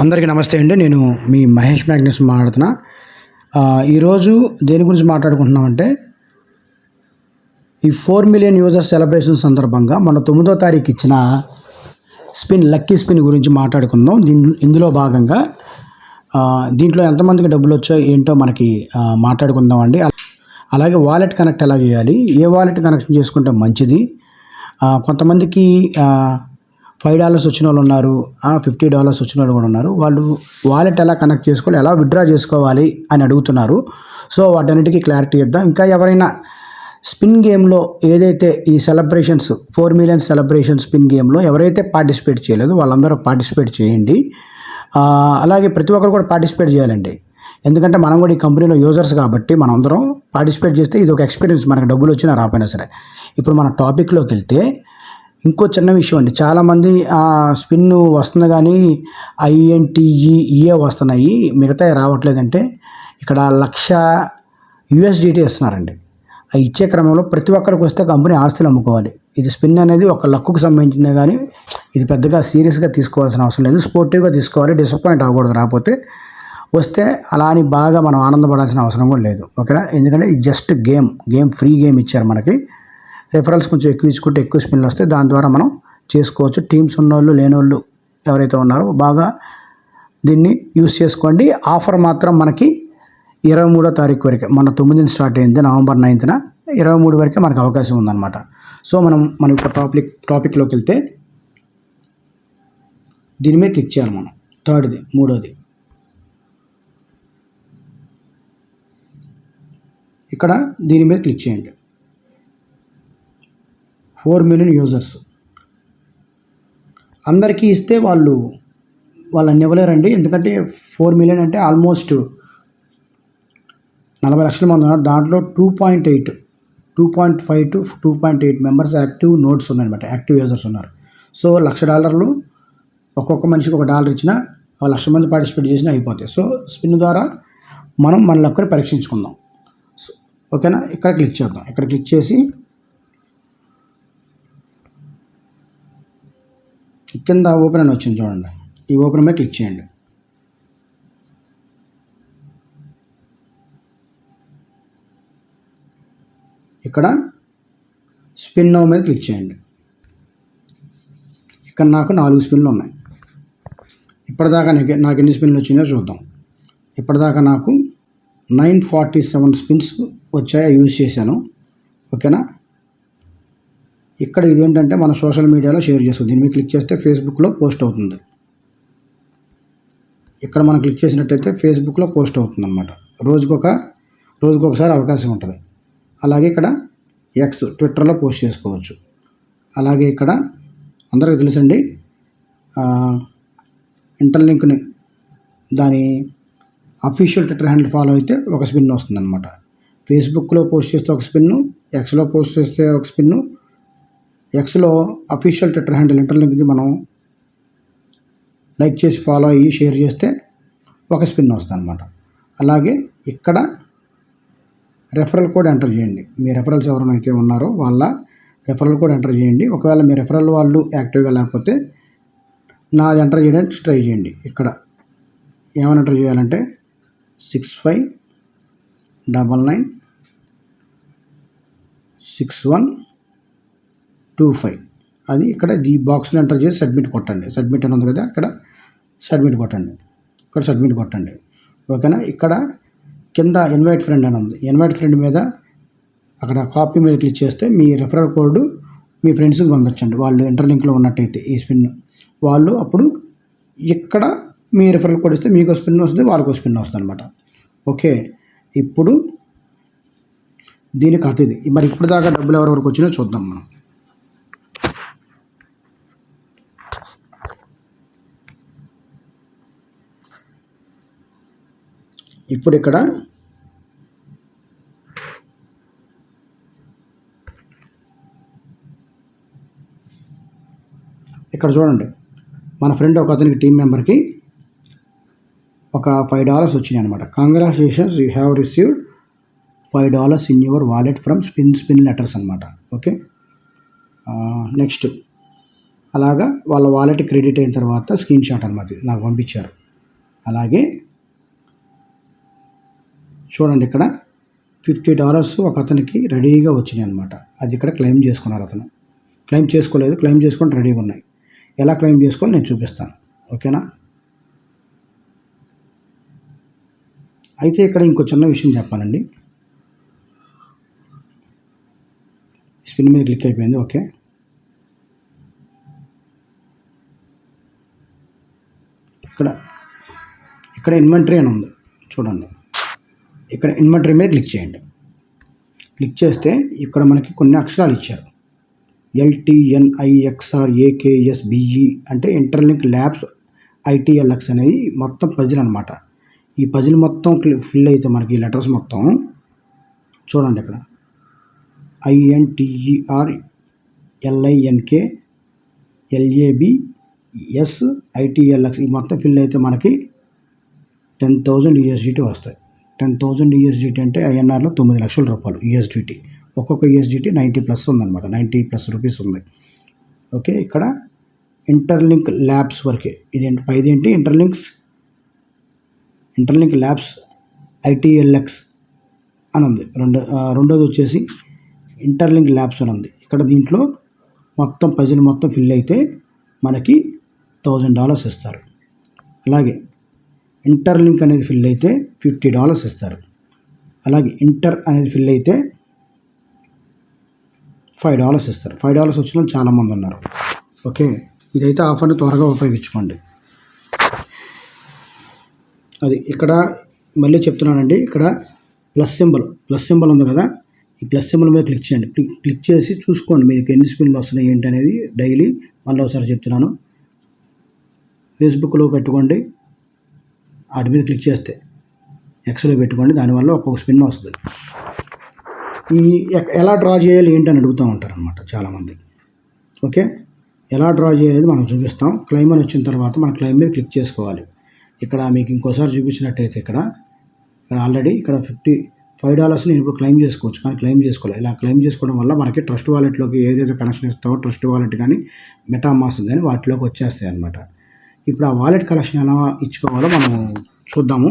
అందరికీ నమస్తే అండి. నేను మీ మహేష్ మ్యాగ్నెస్ మాట్లాడుతున్నా. ఈరోజు దేని గురించి మాట్లాడుకుంటున్నామంటే ఈ ఫోర్ మిలియన్ యూజర్స్ సెలబ్రేషన్ సందర్భంగా మన తొమ్మిదో తారీఖు ఇచ్చిన స్పిన్ లక్కీ స్పిన్ గురించి మాట్లాడుకుందాం. దీని ఇందులో భాగంగా దీంట్లో ఎంతమందికి డబ్బులు వచ్చాయో ఏంటో మనకి మాట్లాడుకుందాం అండి. అలాగే వాలెట్ కనెక్ట్ ఎలా చేయాలి? ఏ వాలెట్ కనెక్షన్ చేసుకుంటే మంచిది? కొంతమందికి ఫైవ్ డాలర్స్ వచ్చిన వాళ్ళు ఉన్నారు. ఫిఫ్టీ డాలర్స్ వచ్చిన వాళ్ళు కూడా ఉన్నారు. వాళ్ళు వాలెట్ ఎలా కనెక్ట్ చేసుకోవాలి? ఎలా విత్డ్రా చేసుకోవాలి? అని అడుగుతున్నారు. సో వాటన్నిటికీ క్లారిటీ ఇద్దాం ఇంకా ఎవరైనా స్పిన్ గేమ్లో ఏదైతే ఈ celebrations four million celebration spin గేమ్లో ఎవరైతే పార్టిసిపేట్ చేయలేదో వాళ్ళందరూ పార్టిసిపేట్ చేయండి. అలాగే ప్రతి ఒక్కరు కూడా పార్టిసిపేట్ చేయాలండి. ఎందుకంటే మనం కూడా ఈ కంపెనీలో యూజర్స్ కాబట్టి మనం అందరం పార్టిసిపేట్ చేస్తే ఇది ఒక ఎక్స్పీరియన్స్ మనకు డబ్బులు వచ్చినా రాపోయినా సరే. ఇప్పుడు మన టాపిక్లోకి వెళ్తే ఇంకో చిన్న విషయం అండి. చాలామంది స్పిన్ వస్తుంది కానీ ఐఎన్టీఈ వస్తున్నాయి. మిగతా రావట్లేదంటే ఇక్కడ లక్ష యుఎస్డిటీ ఇస్తున్నారండి. ఆ ఇచ్చే క్రమంలో ప్రతి ఒక్కరికి వస్తే కంపెనీ ఆస్తులు అమ్ముకోవాలి. ఇది స్పిన్ అనేది ఒక లక్కుకు సంబంధించిందే కానీ ఇది పెద్దగా సీరియస్గా తీసుకోవాల్సిన అవసరం లేదు. స్పోర్టివ్గా తీసుకోవాలి. డిసప్పాయింట్ అవ్వకూడదు. రాకపోతే వస్తే అలా అని బాగా మనం ఆనందపడాల్సిన అవసరం కూడా లేదు. ఓకేనా? ఎందుకంటే just game. Game free game ఇచ్చారు మనకి. రెఫరల్స్ కొంచెం ఎక్కువ ఇచ్చుకుంటే ఎక్కువ స్పిన్లు వస్తాయి. దాని ద్వారా మనం చేసుకోవచ్చు. టీమ్స్ ఉన్నోళ్ళు లేనోళ్ళు ఎవరైతే ఉన్నారో బాగా దీన్ని యూస్ చేసుకోండి. ఆఫర్ మాత్రం మనకి ఇరవై మూడో తారీఖు వరకే. మన తొమ్మిదిని స్టార్ట్ అయింది నవంబర్ నైన్త్న. ఇరవై మూడు వరకే మనకు అవకాశం ఉందన్నమాట. సో మనం మనం ఇప్పుడు టాపిక్ టాపిక్లోకి వెళ్తే దీని మీద క్లిక్ చేయాలి మనం. థర్డ్ది మూడోది. ఇక్కడ దీని మీద క్లిక్ చేయండి. Four million users. అందరికీ ఇస్తే వాళ్ళు వాళ్ళని ఇవ్వలేరండి ఎందుకంటే ఫోర్ మిలియన్ అంటే ఆల్మోస్ట్ నలభై లక్షల మంది ఉన్నారు. దాంట్లో two point eight two point five to two point eight members active notes ఉన్నాయన్నమాట. యాక్టివ్ యూజర్స్ ఉన్నారు. సో లక్ష డాలర్లు ఒక్కొక్క మనిషికి ఒక డాలర్ ఇచ్చినా ఒక లక్ష మంది పార్టిసిపేట్ చేసినా అయిపోతాయి. సో స్పిన్ ద్వారా మనం మన లక్కని పరీక్షించుకుందాం. సో ఓకేనా? ఇక్కడ క్లిక్ చేద్దాం. ఇక్కడ క్లిక్ చేసి కింద ఓపెన్ అని వచ్చింది చూడండి. ఈ ఓపెన్ మీద క్లిక్ చేయండి. ఇక్కడ స్పిన్ నవ్ మీద క్లిక్ చేయండి. ఇక్కడ నాకు నాలుగు స్పిన్లు ఉన్నాయి. ఇప్పటిదాకా నాకు నాకు ఎన్ని స్పిన్లు వచ్చిందో చూద్దాం. ఇప్పటిదాకా నాకు నైన్ ఫార్టీ సెవెన్ స్పిన్స్ వచ్చాయో యూజ్ చేశాను. ఓకేనా? ఇక్కడ ఇదేంటంటే మన సోషల్ మీడియాలో షేర్ చేస్తుంది. దీని మీద క్లిక్ చేస్తే ఫేస్బుక్లో పోస్ట్ అవుతుంది. ఇక్కడ మనం క్లిక్ చేసినట్టయితే ఫేస్బుక్లో పోస్ట్ అవుతుంది అనమాట రోజుకొక రోజుకొకసారి అవకాశం ఉంటుంది. అలాగే ఇక్కడ ఎక్స్ ట్విట్టర్లో పోస్ట్ చేసుకోవచ్చు. అలాగే ఇక్కడ అందరికీ తెలుసండి ఇంటర్లింక్ని దాని అఫీషియల్ ట్విట్టర్ హ్యాండిల్ ఫాలో అయితే ఒక స్పిన్ వస్తుందన్నమాట. ఫేస్బుక్లో పోస్ట్ చేస్తే ఒక స్పిన్ను ఎక్స్లో పోస్ట్ చేస్తే ఒక స్పిన్ను ఎక్స్లో అఫీషియల్ ట్విట్టర్ హ్యాండిల్ ఇంటర్లింక్ది మనం లైక్ చేసి ఫాలో అయ్యి షేర్ చేస్తే ఒక స్పిన్ వస్తుంది అనమాట అలాగే ఇక్కడ రెఫరల్ కోడ్ ఎంటర్ చేయండి. మీ రెఫరల్స్ ఎవరైతే ఉన్నారో వాళ్ళ రెఫరల్ కోడ్ ఎంటర్ చేయండి. ఒకవేళ మీ రెఫరల్ వాళ్ళు యాక్టివ్గా లేకపోతే నాది ఎంటర్ చేయడానికి ట్రై చేయండి. ఇక్కడ ఏమైనా ఎంటర్ చేయాలంటే six five double nine six one two five అది ఇక్కడ ఈ బాక్స్లో ఎంటర్ చేసి సబ్మిట్ కొట్టండి. సబ్మిట్ అని ఉంది కదా ఇక్కడ సబ్మిట్ కొట్టండి. ఇక్కడ సబ్మిట్ కొట్టండి. ఓకేనా? ఇక్కడ కింద ఇన్వైట్ ఫ్రెండ్ అని ఉంది. ఇన్వైట్ ఫ్రెండ్ మీద అక్కడ కాపీ మీద క్లిక్ చేస్తే మీ రెఫరల్ కోడ్ మీ ఫ్రెండ్స్కి పంపించండి. వాళ్ళు ఇంటర్లింక్లో ఉన్నట్టయితే ఈ స్పిన్ వాళ్ళు అప్పుడు ఇక్కడ మీ రెఫరల్ కోడ్ ఇస్తే మీకు స్పిన్ వస్తుంది వాళ్ళకు స్పిన్ వస్తుంది అనమాట ఓకే? ఇప్పుడు దీనికి అతిది మరి ఇప్పుడు దాకా డబ్బులు ఎవరెవరికి వచ్చినా చూద్దాం మనం. ఇప్పుడు ఇక్కడ ఇక్కడ చూడండి. మన ఫ్రెండ్ ఒక అతనికి టీం మెంబర్కి ఒక ఫైవ్ డాలర్స్ వచ్చినాయి అనమాట congratulations you have received five dollars in your wallet from spin spin letters అనమాట ఓకే నెక్స్ట్ అలాగా వాళ్ళ వాలెట్ క్రెడిట్ అయిన తర్వాత స్క్రీన్ షాట్ అనమాట నాకు పంపించారు. అలాగే చూడండి ఇక్కడ. ఫిఫ్టీ డాలర్స్ ఒక అతనికి రెడీగా వచ్చినాయి అనమాట అది ఇక్కడ క్లెయిమ్ చేసుకున్నారు అతను. క్లెయిమ్ చేసుకోలేదు. క్లెయిమ్ చేసుకొని రెడీగా ఉన్నాయి. ఎలా క్లెయిమ్ చేసుకోవాలో నేను చూపిస్తాను. ఓకేనా? అయితే ఇక్కడ ఇంకో చిన్న విషయం చెప్పాలండి. స్పిన్ మీద క్లిక్ అయిపోయింది. ఓకే. ఇక్కడ. ఇక్కడ ఇన్వెంటరీ అని ఉంది. చూడండి. ఇక్కడ ఇన్వర్టర్ మీద క్లిక్ చేయండి. క్లిక్ చేస్తే ఇక్కడ మనకి కొన్ని అక్షరాలు ఇచ్చారు. L T N I X R A K S B E అంటే Interlink Labs I T L X అనేది మొత్తం పజిల్ అనమాట ఈ పజిల్ మొత్తం ఫిల్ అయితే మనకి ఈ లెటర్స్ మొత్తం. చూడండి ఇక్కడ. I N T E R L I N K L A B S I T L X ఈ మొత్తం ఫిల్ అయితే మనకి ten thousand U S D T వస్తాయి. Ten thousand U S D T అంటే ఐఎన్ఆర్లో తొమ్మిది లక్షల రూపాయలు యూఎస్డిటీ ఒక్కొక్క U S D T ninety plus ఉందన్నమాట. నైంటీ ప్లస్ రూపీస్ ఉంది. ఓకే ఇక్కడ ఇంటర్లింక్ ల్యాబ్స్ వరకే. ఇది పైది ఏంటి? ఇంటర్లింక్స్ ఇంటర్లింక్ ల్యాబ్స్ ఐటీఎల్ఎక్స్ అని ఉంది. రెండు రెండోది వచ్చేసి ఇంటర్లింక్ ల్యాబ్స్ అని ఉంది. ఇక్కడ దీంట్లో మొత్తం పజిల్ మొత్తం ఫిల్ అయితే మనకి థౌజండ్ డాలర్స్ ఇస్తారు. అలాగే ఇంటర్లింక్ అనేది ఫిల్ అయితే ఫిఫ్టీ డాలర్స్ ఇస్తారు. అలాగే ఇంటర్ అనేది ఫిల్ అయితే ఫైవ్ డాలర్స్ ఇస్తారు. ఫైవ్ డాలర్స్ వచ్చిన వాళ్ళు చాలామంది ఉన్నారు. ఓకే? ఇదైతే ఆఫర్ని త్వరగా ఉపయోగించుకోండి. అది ఇక్కడ మళ్ళీ చెప్తున్నానండి. ఇక్కడ ప్లస్ సింబల్. ప్లస్ సింబల్ ఉంది కదా? ఈ ప్లస్ సింబల్ మీద క్లిక్ చేయండి. క్లిక్ క్లిక్ చేసి చూసుకోండి. మీకు ఎన్ని స్పిన్లు వస్తున్నాయి ఏంటి అనేది డైలీ మళ్ళీ ఒకసారి చెప్తున్నాను. ఫేస్బుక్లో పెట్టుకోండి. వాటి మీద క్లిక్ చేస్తే ఎక్స్లో పెట్టుకోండి. దానివల్ల ఒక్కొక్క స్పిన్ వస్తుంది ఈ ఎలా డ్రా చేయాలి ఏంటని అడుగుతూ ఉంటారు అనమాట చాలామంది. ఓకే? ఎలా డ్రా చేయాలి మనం చూపిస్తాం. క్లైమ్ అని వచ్చిన తర్వాత మన క్లైమ్ మీద క్లిక్ చేసుకోవాలి. ఇక్కడ మీకు ఇంకోసారి చూపించినట్టయితే ఇక్కడ ఇక్కడ ఆల్రెడీ ఇక్కడ ఫిఫ్టీ ఫైవ్ డాలర్స్ నేను ఇప్పుడు క్లెయిమ్ చేసుకోవచ్చు. కానీ క్లెయిమ్ చేసుకోవాలి. ఇలా క్లెయిమ్ చేసుకోవడం వల్ల మనకి ట్రస్ట్ వాలెట్లోకి ఏదైతే కనెక్షన్ ఇస్తామో ట్రస్ట్ వాలెట్ కానీ మెటామాస్ కానీ వాటిలోకి వచ్చేస్తాయి అనమాట ఇప్పుడు ఆ వాలెట్ కలెక్షన్ ఎలా ఇచ్చుకోవాలో మనం చూద్దాము.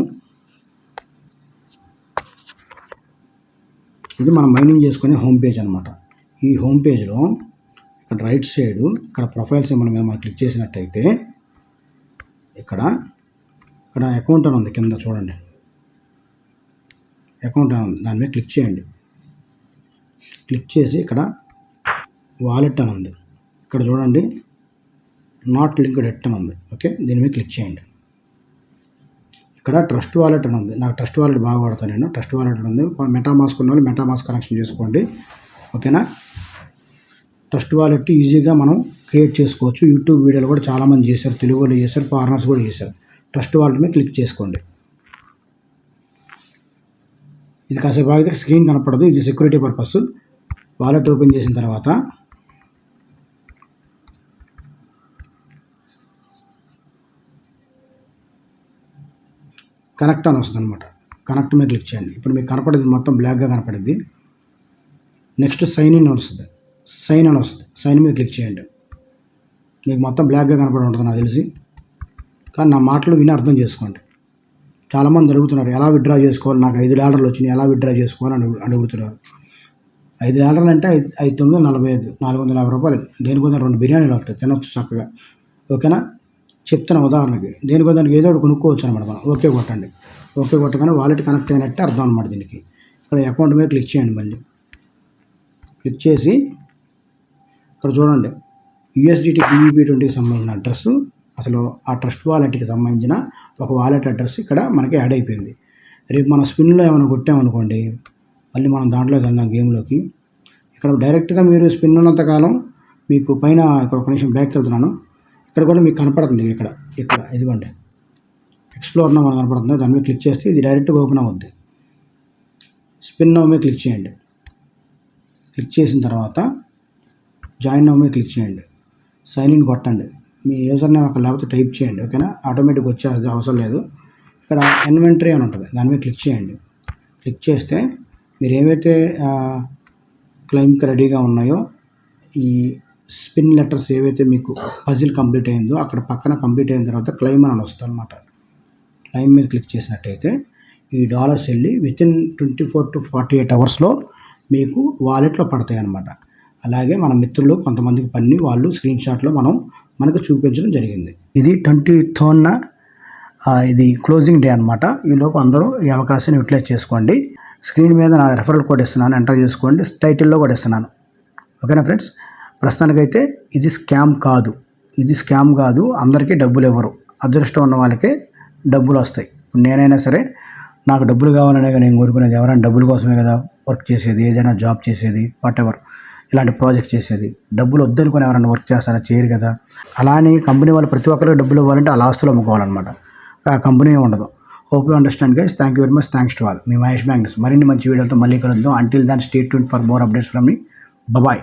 ఇది మనం మైనింగ్ చేసుకునే హోమ్ పేజ్ అనమాట ఈ హోమ్ పేజ్లో ఇక్కడ రైట్ సైడ్ ఇక్కడ ప్రొఫైల్స్ ఏమైనా మీద మనం క్లిక్ చేసినట్టయితే ఇక్కడ ఇక్కడ అకౌంట్ అని ఉంది కింద చూడండి. అకౌంట్ అని ఉంది. దాని మీద క్లిక్ చేయండి. క్లిక్ చేసి ఇక్కడ వాలెట్ అని ఉంది. ఇక్కడ చూడండి. నాట్ లింక్డ్ ఎట్ అని ఉంది. ఓకే? దీని మీద క్లిక్ చేయండి. ఇక్కడ ట్రస్ట్ వాలెట్ అని ఉంది. నాకు ట్రస్ట్ వాలెట్ బాగా వాడతాను నేను. ట్రస్ట్ వాలెట్ ఉంది. మెటామాస్క్ ఉన్న వాళ్ళు మెటామాస్క్ కనెక్షన్ చేసుకోండి. ఓకేనా? ట్రస్ట్ వాలెట్ ఈజీగా మనం క్రియేట్ చేసుకోవచ్చు. యూట్యూబ్ వీడియోలు కూడా చాలామంది చేశారు. తెలుగు వాళ్ళు చేశారు. ఫారినర్స్ కూడా చేశారు. ట్రస్ట్ వాలెట్ మీద క్లిక్ చేసుకోండి. ఇది కాసేపు ఆగితే స్క్రీన్ కనపడదు. ఇది సెక్యూరిటీ పర్పస్. వాలెట్ ఓపెన్ చేసిన తర్వాత కనెక్ట్ అని వస్తుంది అనమాట కనెక్ట్ మీద క్లిక్ చేయండి. ఇప్పుడు మీకు కనపడేది మొత్తం బ్లాక్గా కనపడేది. నెక్స్ట్ సైన్ ఇన్ అని వస్తుంది. సైన్ అని వస్తుంది. సైన్ మీద క్లిక్ చేయండి. మీకు మొత్తం బ్లాక్గా కనపడి ఉంటుంది నాకు తెలిసి. కానీ నా మాటలు విని అర్థం చేసుకోండి. చాలామంది అడుగుతున్నారు ఎలా విత్డ్రా చేసుకోవాలి? నాకు ఐదు డాలర్లు వచ్చినాయి ఎలా విత్డ్రా చేసుకోవాలి? అని అడుగుతున్నారు. ఐదు డాలర్లు అంటే ఐదు ఐదు తొమ్మిది వందల నలభై ఐదు నాలుగు వందల యాభై రూపాయలు. దేనికి రెండు బిర్యానీలు వస్తాయి. తినొచ్చు చక్కగా. ఓకేనా? చెప్తున్నా ఉదాహరణకి దీనికి దానికి ఏదో ఒకటి కొనుక్కోవచ్చు అనమాట మనం. ఓకే కొట్టండి. ఓకే కొట్టగానే వాలెట్ కనెక్ట్ అయినట్టే అర్థం అనమాట దీనికి. ఇక్కడ అకౌంట్ మీద క్లిక్ చేయండి మళ్ళీ. క్లిక్ చేసి ఇక్కడ చూడండి. యూఎస్డిటీ బీఈబీ ట్వంటీకి సంబంధించిన అడ్రస్ అసలు ఆ ట్రస్ట్ వాలెట్కి సంబంధించిన ఒక వాలెట్ అడ్రస్ ఇక్కడ మనకి యాడ్ అయిపోయింది. రేపు మనం స్పిన్లో ఏమైనా కొట్టామనుకోండి మళ్ళీ మనం దాంట్లోకి వెళ్దాం గేమ్లోకి. ఇక్కడ డైరెక్ట్గా మీరు స్పిన్ ఉన్నంతకాలం మీకు పైన ఇక్కడ ఒక నిమిషం బ్యాక్ వెళ్తున్నాను. ఇక్కడ కూడా మీకు కనపడుతుంది ఇక్కడ ఇక్కడ ఇదిగోండి. ఎక్స్ప్లోర్ మనం కనపడుతుంది. దాని మీద క్లిక్ చేస్తే ఇది డైరెక్ట్గా ఓపెన్ అవుద్ది. స్పిన్ నవ్ మీద క్లిక్ చేయండి. క్లిక్ చేసిన తర్వాత జాయిన్ నవ్ మీద క్లిక్ చేయండి. సైన్ ఇన్ కొట్టండి. మీ యూజర్ నేమ్ అక్కడ లేకపోతే టైప్ చేయండి ఓకేనా? ఆటోమేటిక్ వచ్చే అవసరం లేదు. ఇక్కడ ఇన్వెంటరీ అని ఉంటుంది. దాని మీద క్లిక్ చేయండి. క్లిక్ చేస్తే మీరు ఏవైతే క్లెయిమ్కి రెడీగా ఉన్నాయో ఈ స్పిన్ లెటర్స్ ఏవైతే మీకు పజిల్ కంప్లీట్ అయిందో అక్కడ పక్కన కంప్లీట్ అయిన తర్వాత క్లైమ్ అని వస్తుంది అనమాట క్లైమ్ మీద క్లిక్ చేసినట్టయితే ఈ డాలర్స్ వెళ్ళి within twenty four to forty eight అవర్స్లో మీకు వాలెట్లో పడతాయి అన్నమాట. అలాగే మన మిత్రులు కొంతమందికి పని వాళ్ళు స్క్రీన్ షాట్లో మనం మనకు చూపించడం జరిగింది. ఇది ట్వంటీ థర్డ్న ఇది క్లోజింగ్ డే అనమాట ఈలోపు అందరూ ఈ అవకాశాన్ని యూటిలైజ్ చేసుకోండి. స్క్రీన్ మీద నా రెఫరల్ కోడ్ ఇస్తున్నాను ఎంటర్ చేసుకోండి. టైటిల్లో కూడా ఇస్తున్నాను. ఓకేనా ఫ్రెండ్స్ ప్రస్తుతానికైతే ఇది స్కామ్ కాదు. ఇది స్కామ్ కాదు. అందరికీ డబ్బులు ఇవ్వరు. అదృష్టం ఉన్న వాళ్ళకే డబ్బులు వస్తాయి. ఇప్పుడు నేనైనా సరే నాకు డబ్బులు కావాలనే నేను కోరుకునేది ఎవరైనా డబ్బుల కోసమే కదా వర్క్ చేసేది ఏదైనా జాబ్ చేసేది వాట్ ఎవర్ ఇలాంటి ప్రాజెక్ట్ చేసేది. డబ్బులు వద్దనుకొని ఎవరైనా వర్క్ చేస్తారా? చేయరు కదా. అలానే కంపెనీ వాళ్ళు ప్రతి ఒక్కరికి డబ్బులు ఇవ్వాలంటే అలా ఆస్తులు అమ్ముకోవాలన్నమాట ఆ కంపెనీ ఉండదు. Hope you understand guys thank you very much thanks to all me Mahesh banks మరిన్ని మంచి వీడియోలతో మళ్ళీ కలుద్దాం. Until then state tuned for more updates from me bye